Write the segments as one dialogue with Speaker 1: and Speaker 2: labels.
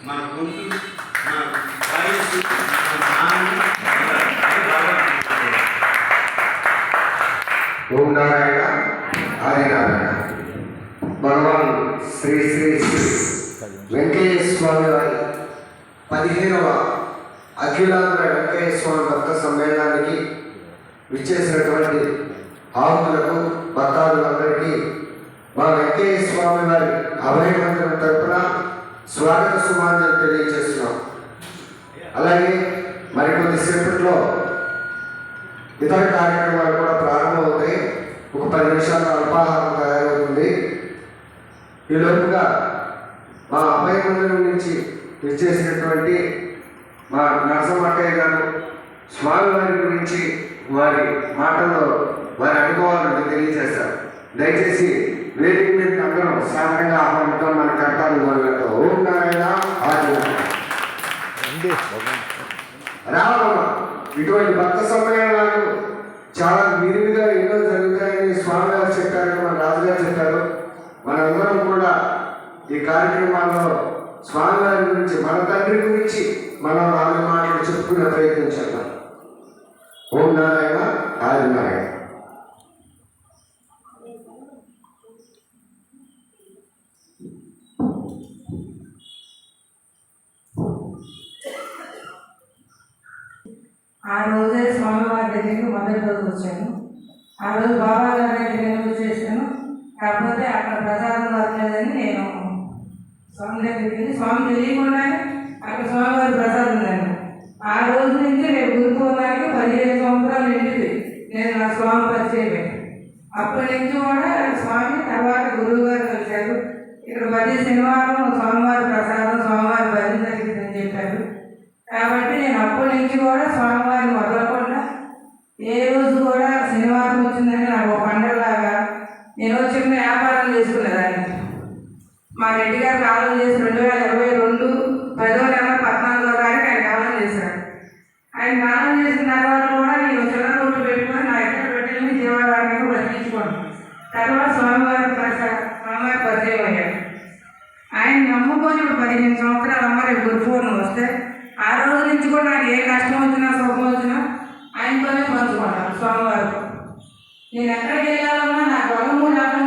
Speaker 1: మన గొంతు మన వయస్సు మన నాన్న
Speaker 2: ఓం నారాయణ ఆదినారాయణ భగవాన్ శ్రీ శ్రీ శ్రీ వెంకయ్య స్వామి వారి పదిహేనవ అఖిలాంధ్ర వెంకయ్య స్వామి భక్త సమ్మేళనానికి విచ్చేసినటువంటి ఆహుతులకు భక్తాదులందరికీ మా వెంకయ్య స్వామి వారి అభయ తరపున స్వాగత సుమాంజలి తెలియజేస్తున్నాం. అలాగే మరికొద్ది సేపట్లో ఇతర కార్యక్రమాలు కూడా ప్రారంభమవుతాయి. ఒక పది నిమిషాల అల్పాహారం తయారవుతుంది. ఈ లోపుగా మా అబ్బాయి మందిరం నుంచి విచ్చేసినటువంటి మా నరసమ్మక్కయ్య గారు స్వామివారి గురించి వారి మాటల్లో వారి అనుభవాలను తెలియజేశారు. దయచేసి వేదిక మీద అందరం సాధారణంగా ఆహ్వానిద్దాం మన కర్తాలు ఓం నారాయణ రావమ్మ ఇటువంటి భక్త సమ్మేళనాలు చాలా విరివిగా ఎన్నో జరుగుతాయని స్వామి గారు చెప్పారు మన రాజుగారు చెప్పారు. మనందరం కూడా ఈ కార్యక్రమాల్లో స్వామి గారి గురించి మన తండ్రి గురించి మనం నాలుగు మాటలు చెప్పుకునే ప్రయత్నం చేద్దాం. ఓం నారాయణ ఆది నారాయణ
Speaker 3: ఆ రోజే స్వామివారి దగ్గరికి మొదటి రోజు వచ్చాను. ఆ రోజు బాబా గారి దగ్గర ఎందుకు చేశాను కాకపోతే అక్కడ ప్రసాదం దొరకలేదని నేను స్వామి దగ్గరికి వెళ్ళి స్వామి తెలియకుండా అక్కడ స్వామివారి ప్రసాదం ఉందండి ఆ రోజు నుంచి నేను గురుకోవడానికి పదిహేను సంవత్సరాలు నిండింది. నేను నా స్వామి పరిచయం అప్పటి నుంచి కూడా స్వామి తర్వాత గురువు గారు కలిశారు. ఇక్కడ ప్రతి శనివారం స్వామివారి ప్రసాదం స్వామివారి భజన జరిగిందని చెప్పారు. కాబట్టి నేను అప్పటి నుంచి కూడా స్వామివారిని వదలకుండా ఏ రోజు కూడా శనివారం వచ్చిందని నాకు ఒక పండగలాగా నేను చిన్న వ్యాపారం చేసుకునేదాన్ని. మా రెడ్డి గారు కాలం చేసి రెండు వేల ఇరవై రెండు పదో నెల పద్నాలుగో తారీఖు ఆయన కాలం చేశాడు ఆయన కాలం చేసిన తర్వాత కూడా నేను చిన్న రోడ్డు పెట్టుకొని నా ఎక్కడ పెట్టిన జీవనాన్ని బతికించుకోండి తర్వాత స్వామివారి ప్రసా స్వామివారి పరిచయం అయ్యాడు ఆయన నమ్ముకొని ఇప్పుడు పదిహేను సంవత్సరాలు అమ్మ రేపు ఫోన్ వస్తే ఆ రోజు నుంచి కూడా నాకు ఏ కష్టం వచ్చినా సుఖం వచ్చినా ఆయనతోనే పంచుకుంటాను స్వామివారు. నేను ఎక్కడికి వెళ్ళాలన్నా నాకు వలమూడు అర్థం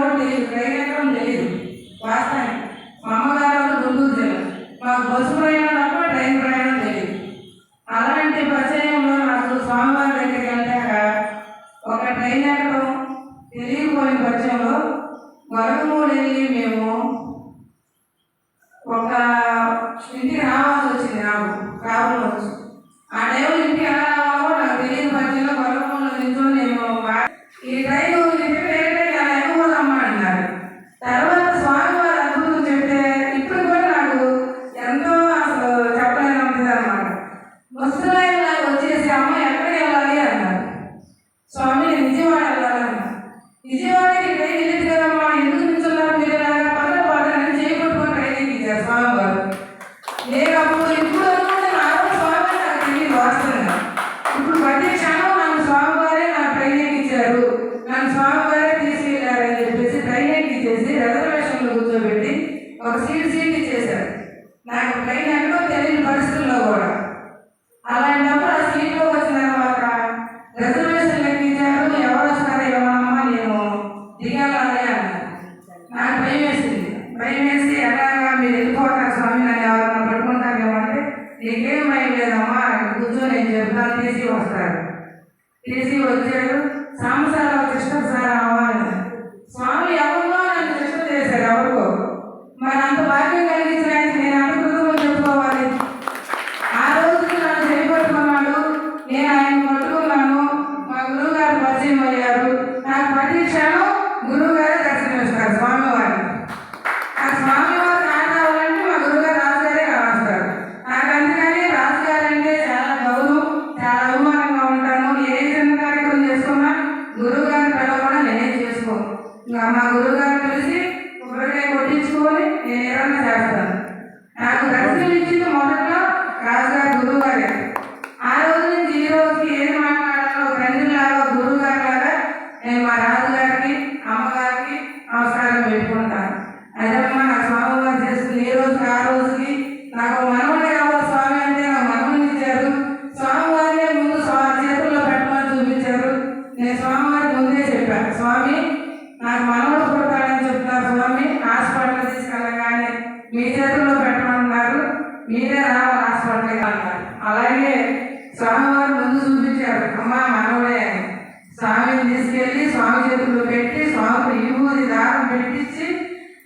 Speaker 3: అక్కడ ఇచ్చి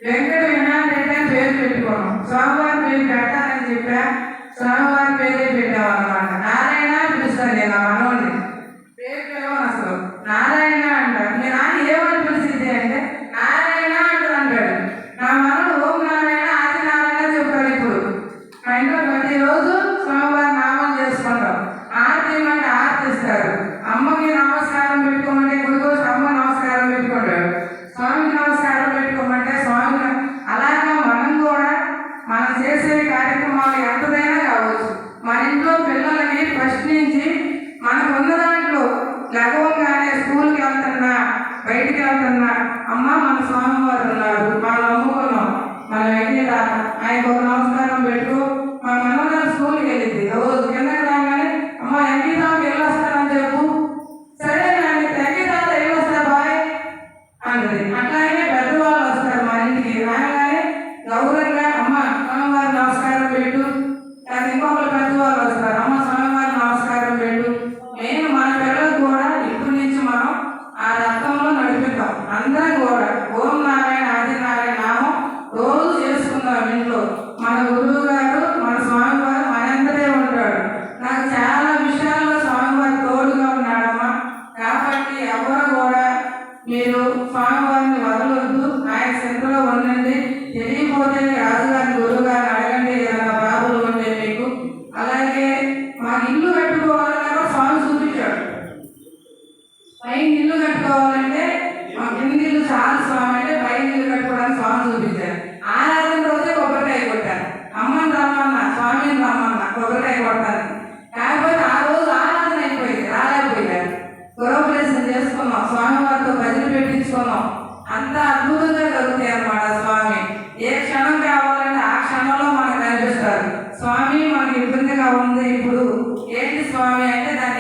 Speaker 3: వెంకట వినాయకుడు పేరు పెట్టుకోవడం స్వామి algo ఇల్లు కట్టుకోవాలంటే కింది నీళ్ళు చాలు స్వామి అంటే పై నీళ్ళు కట్టుకోవడానికి స్వామి చూపించారు. ఆరాధన రోజే కొబ్బరికాయ కొట్టారు. అమ్మని రమ్మన్నా స్వామిని రామన్న కొబ్బరికాయ కొట్టారు. కాకపోతే ఆ రోజు ఆరాధన అయిపోయింది రాలేకపోయారు గృహప్రవేశం చేసుకున్నాం స్వామి వారితో భజన పెట్టించుకున్నాం. అంత అద్భుతంగా కలుగుతాయి అన్నమాట స్వామి. ఏ క్షణం కావాలంటే ఆ క్షణంలో మనకు కనిపిస్తారు స్వామి మనకి ఇబ్బందిగా ఉంది ఇప్పుడు. ఏంటి స్వామి అంటే దాన్ని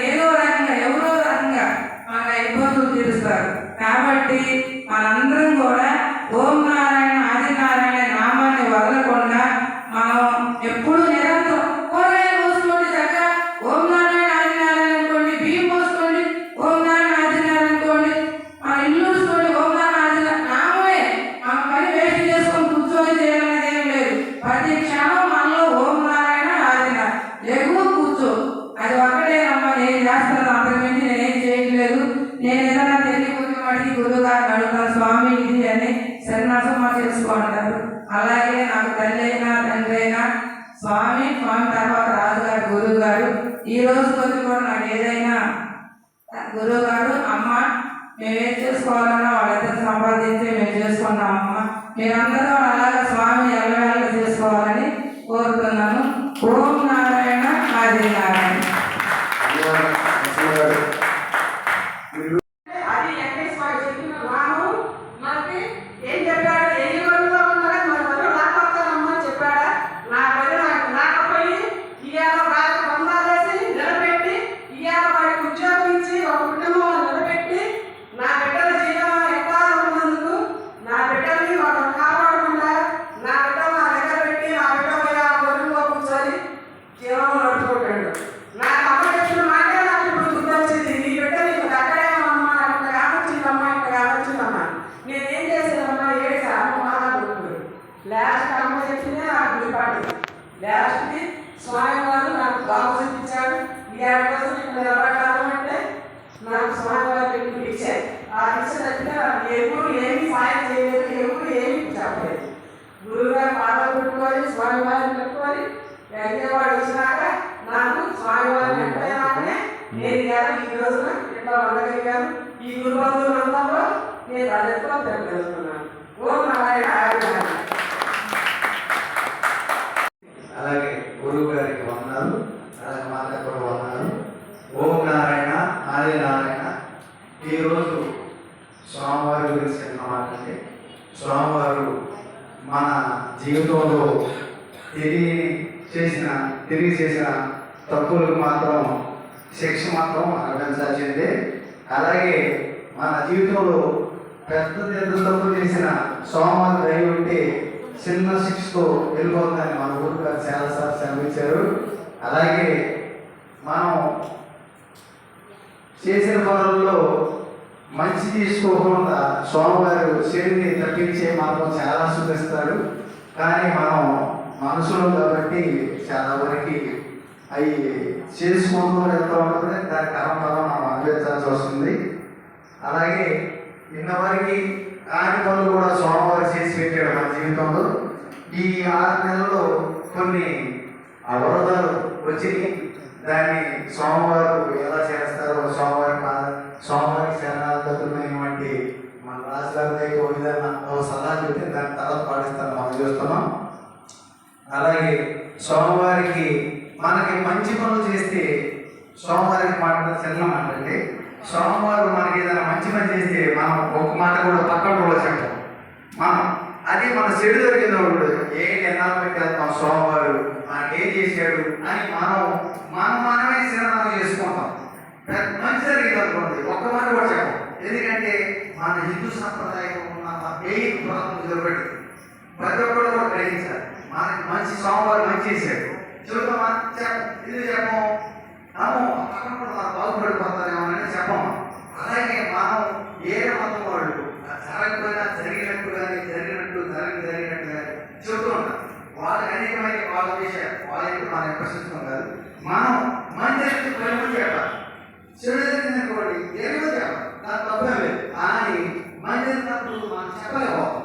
Speaker 4: తప్పులకు మాత్రం శిక్ష మాత్రం అనుభవించాల్సిందే అలాగే మన జీవితంలో పెద్ద పెద్ద తప్పు చేసిన సోమాలు అయి ఉంటే చిన్న శిక్షతో వెళ్ళిపోతుందని మన ఊరు గారు చాలాసార్లు శ్రమించారు. అలాగే మనం చేసిన పనుల్లో మంచి తీసుకోకుండా స్వామివారు శరీని తప్పించే మాత్రం చాలా సూచిస్తాడు కానీ మనం మనుషులు కాబట్టి చాలా వరకు అవి చేసుకుంటూ వెళ్తూ ఉంటుంది దాని కర్మఫలం మనం అనుభవించాల్సి వస్తుంది. అలాగే ఇంతవరకు కాని పనులు కూడా సోమవారం చేసి పెట్టాడు మన జీవితంలో. ఈ ఆరు నెలలో కొన్ని అవరోధాలు వచ్చినాయి. దాన్ని సోమవారం ఎలా చేస్తారో సోమవారం పా- సోమవారం శరణాగతులైనటువంటి మన రాజధానికి దగ్గర విధంగా సలహా చెప్తే దాని తర్వాత పాటిస్తాను మనం చూస్తున్నాం. అలాగే సోమవారికి మనకి మంచి పనులు చేస్తే సోమవారికి మాట చిన్న మాట అంటే సోమవారం మనకి ఏదైనా మంచి పని చేస్తే మనం ఒక మాట కూడా పక్కన కూడా చెప్పం మనం అది మన చెడు కూడా ఏ నిర్ణయం పెట్టేస్తాం సోమవారం? మనకి ఏం చేశాడు అని మనం మనం మనమే చిరునామా చేసుకుంటాం. మంచి జరిగింది అనుకోండి ఒక్క మాట కూడా చెప్పం. ఎందుకంటే మన హిందూ సంప్రదాయం ఉన్న మెయిన్ ప్రాబ్లం ఇదొకటి ప్రతి ఒక్కరు కూడా గ్రహించాలి. మనకి మంచి సోమవారం మంచి చేశాడు. చెబుతామా చెప్పం ఇది చెప్పం అమ్మో అక్కడ కూడా మనం బాగుపడిపోతారేమో అని చెప్పం అలాగే మనం ఏ మతం వాళ్ళు జరగకపోయినా జరిగినట్టు కానీ జరిగినట్టు జరిగి జరిగినట్టు కానీ చెబుతూ ఉంటారు వాళ్ళకి అనేకమైన వాళ్ళ విషయాలు వాళ్ళ యొక్క మనం ప్రశ్నిస్తాం కాదు మనం మంచి జరిగితే పది మంది చెప్పాలి చెడు జరిగిందనుకోండి ఏమో చెప్పాలి దాని తప్పే లేదు కానీ మంచి జరిగినప్పుడు మనం చెప్పలేకపోతాం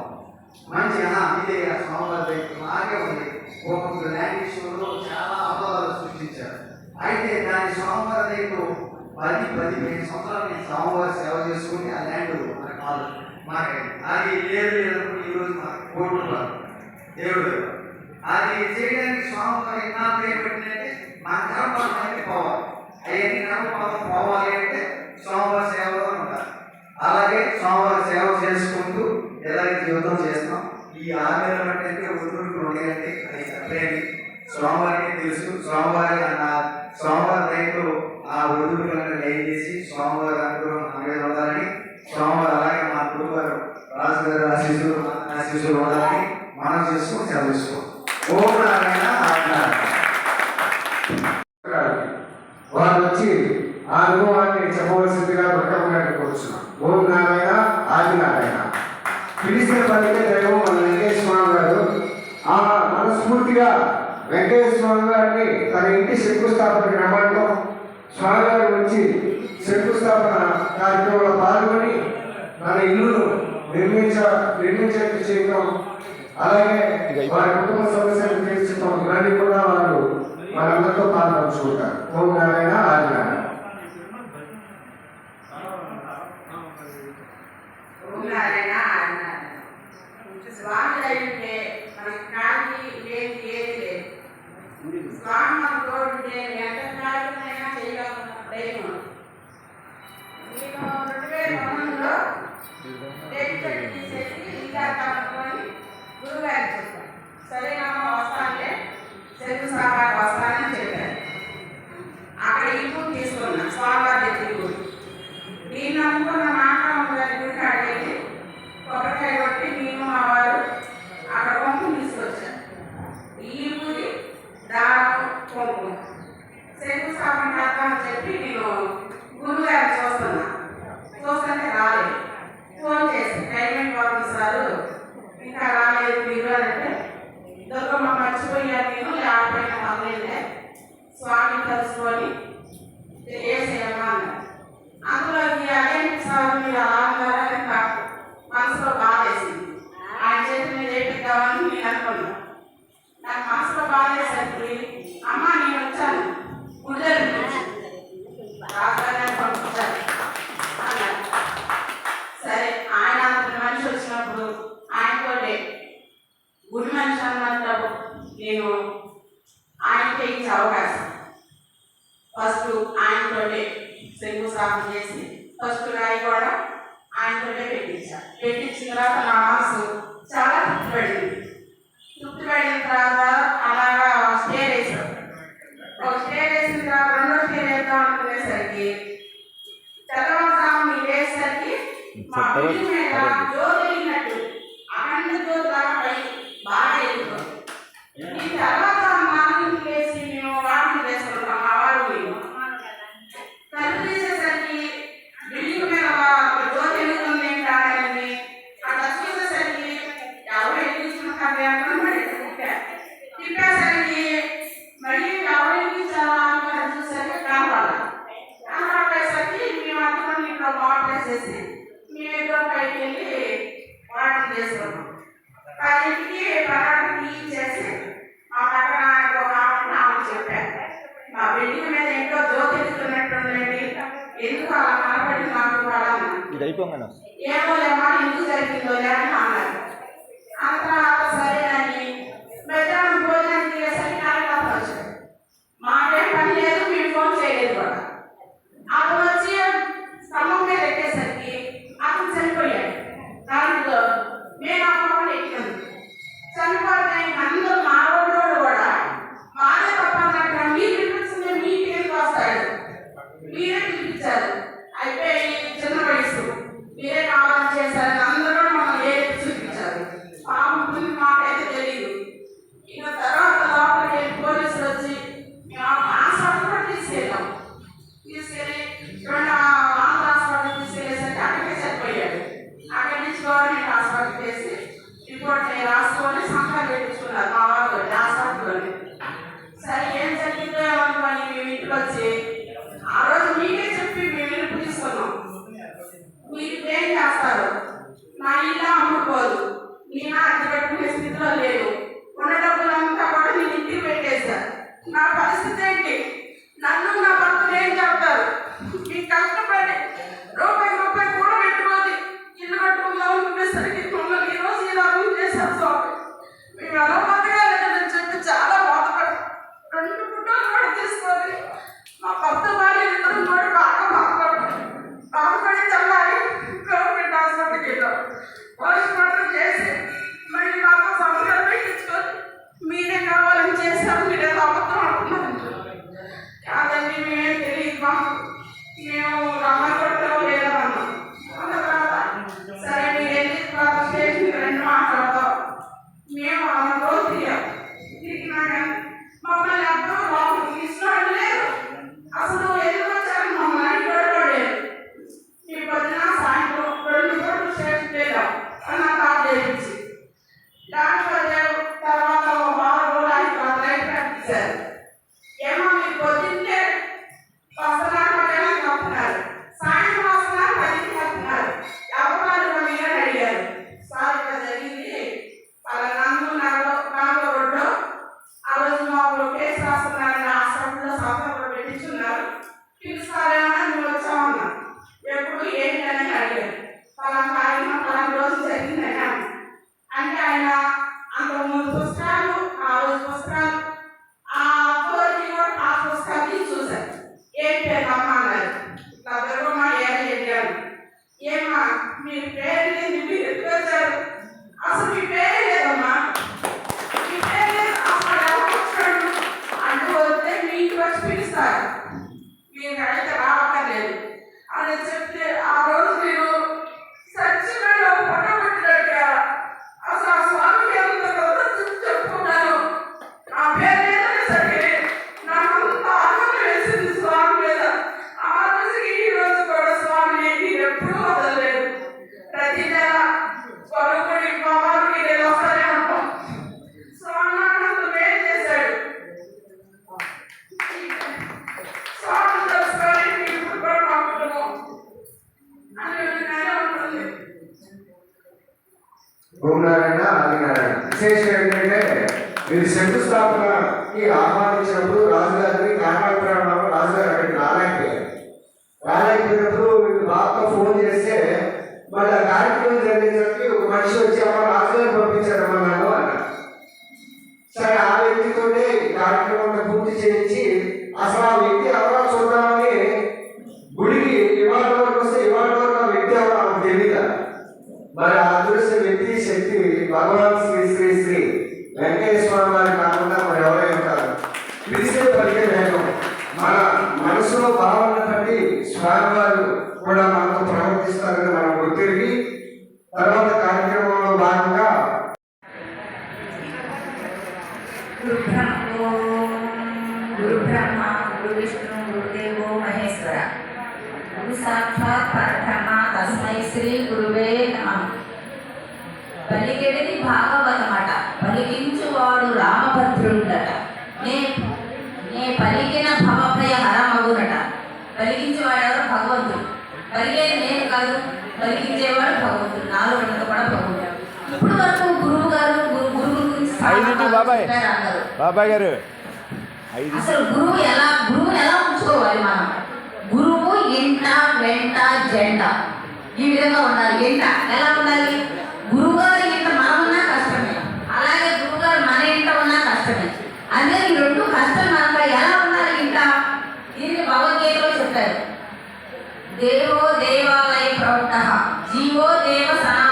Speaker 4: మంచి ఆ, ఇదే ఆ సోమవారం దగ్గర అలాగే ఉంది ఒక ల్యాండ్ ఇష్యూలో చాలా అపవాదాలు సృష్టించారు అయితే దాని సోమవారం దగ్గర పది పది పదిహేను సంవత్సరాలు నేను సోమవారం సేవ చేసుకుని ఆ ల్యాండ్ మనకి కాదు మనకి అది లేదు లేదనుకుని ఈరోజు మనకి కోటి దేవుడు అది చేయడానికి సోమవారం ఇన్నాళ్ళు ఏం పెట్టిందంటే మన కర్మలు అన్ని పోవాలి. అవన్నీ కర్మపదం పోవాలి అంటే సోమవారం సేవలో ఉంటారు అలాగే సోమవారం సేవ చేసుకుంటూ ఎలాగే జీవితం చేస్తాం? ఈ ఆరు నెలలు అంటే ఒత్తుడికి ఉన్నాయంటే అది తప్పేది సోమవారికి తెలుసు. సోమవారం అన్న సోమవారం రైతు ఆ ఉద్యోగులను దయచేసి సోమవారం అనుగ్రహం ఉండాలని సోమవారం అలాగే మా గురువారు రాజుగారు ఆశీస్సులు ఆశీస్సులు ఉండాలని మనం చేసుకొని చదివిస్తాం ఓం నారాయణ
Speaker 5: వారు వచ్చి ఆ అనుభవాన్ని చెప్పవలసిందిగా దుర్గమ్మ గారిని కోరుచున్నాం. ఓం నారాయణ ఆది నారాయణ. పిలిచిన పలికే దైవం మన వెంకటేశ్వర స్వామి గారు. ఆ మనస్ఫూర్తిగా వెంకటేశ్వర స్వామి గారిని తన ఇంటి శంకుస్థాపన రమ్మంటాం. స్వామి గారు వచ్చి శంకుస్థాపన కార్యక్రమంలో పాల్గొన్నారు మన ఇల్లును నిర్మించ నిర్మించేట్టు చేయటం అలాగే వారి కుటుంబ సమస్యలు తీర్చడం ఇవన్నీ కూడా వారు మనందరితో పాల్పంచుకుంటారు ఓం Narayana 嘛，对，对对。todo. Limar, que vai com o respirador. రాలేకపోయినప్పుడు వీళ్ళు బాగా ఫోన్ చేస్తే మళ్ళీ కార్యక్రమం జరిగేసరికి ఒక మనిషి వచ్చి అమ్మ రాజుగారు పంపించారమ్మా నన్ను అన్నారు. సరే ఆ వ్యక్తితో కార్యక్రమం పూర్తి చేయించి అసలు ఆ వ్యక్తి ఎవరో చూద్దామని గుడికి ఇవాళ వరకు వస్తే ఇవాళ వరకు ఆ వ్యక్తి ఎవరో నాకు తెలియదు మరి ఆ వ్యక్తి శక్తి భగవాన్ శ్రీ శ్రీ శ్రీ వెంకటేశ్వర వారి సార్ కూడా మనతో ప్రవర్తిస్తారని మనం గుర్తిరిగి తర్వాత కార్యక్రమంలో భాగంగా
Speaker 6: గురు భాగవతమట. రామభద్రుడట నే నే పలికిన భవభయ హరమగునట. బలిగేది నేను కాదు బలిగించేవాడు భగవంతుడు. కూడా భగవంతుడు. ఇప్పుడు వరకు గురువు గారు గురువు గురించి
Speaker 7: బాబాయ్. బాబాయ్ గారు.
Speaker 6: అసలు గురువు ఎలా గురువు ఎలా ఉంచుకోవాలి మనం? గురువు ఇంట వెంట జెండా ఈ విధంగా ఉండాలి. ఎంట ఎలా ఉండాలి? గురువుగారు ఇంట మనం ఉన్నా కష్టమే. అలాగే గురువుగారు మన ఇంట ఉన్నా కష్టమే. అందుకని దేవో దేవాలయ ప్రవక్త జీవో దేవ సనా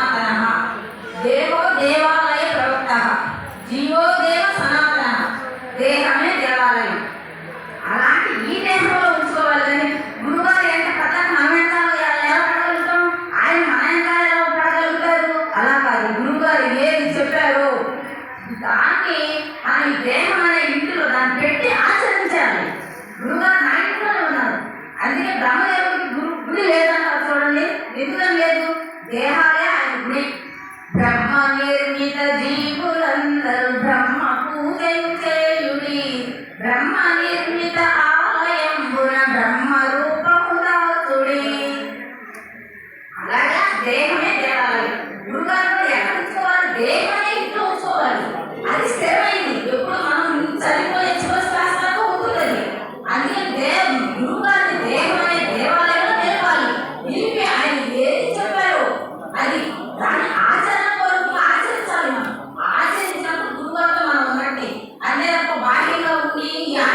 Speaker 6: Amém.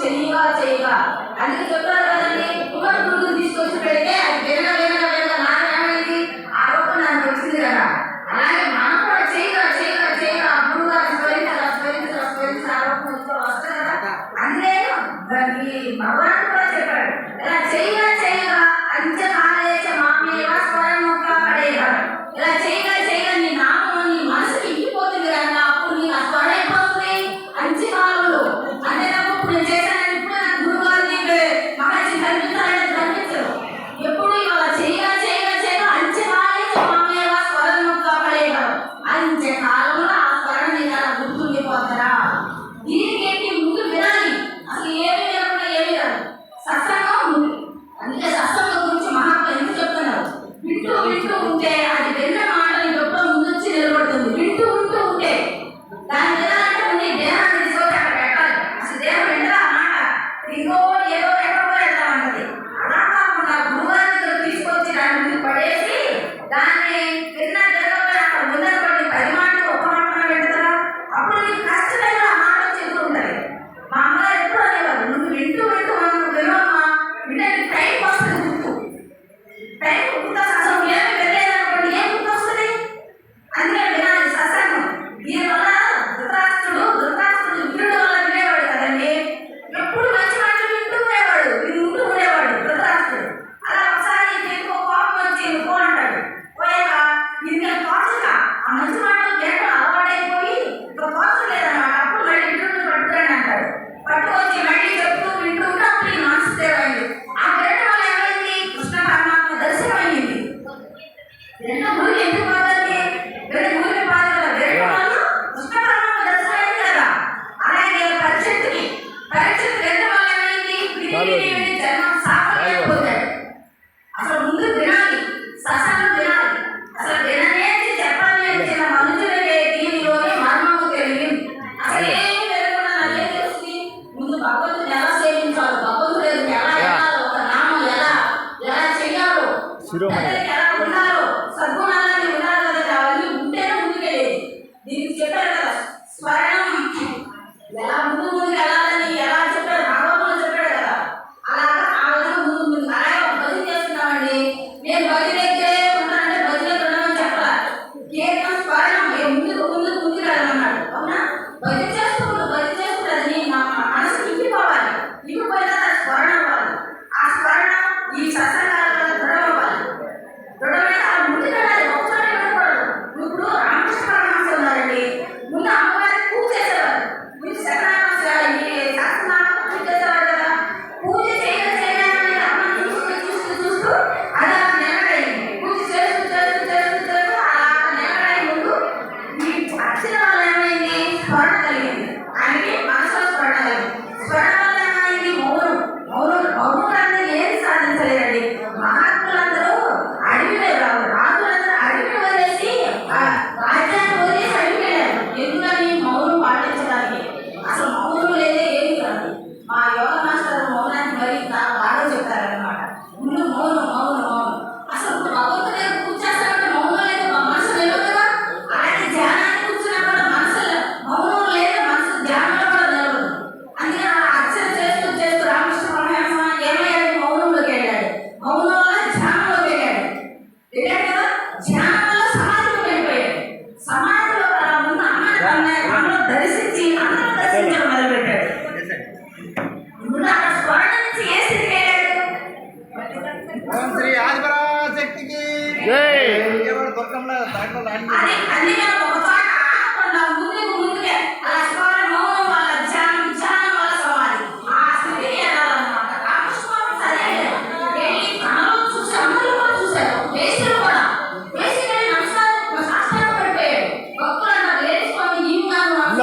Speaker 6: చెయ్యవా చెయ్యవా? అందుకే చెప్తారు కదండి కుమార్ గురువుని తీసుకొచ్చి పెడితే వింటూ ఉంటే అది విన్న మాటలు గొప్ప ముందొచ్చి నిలబడుతుంది. వింటూ ఉంటూ ఉంటే దాని quiere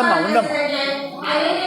Speaker 6: Bảo 嘛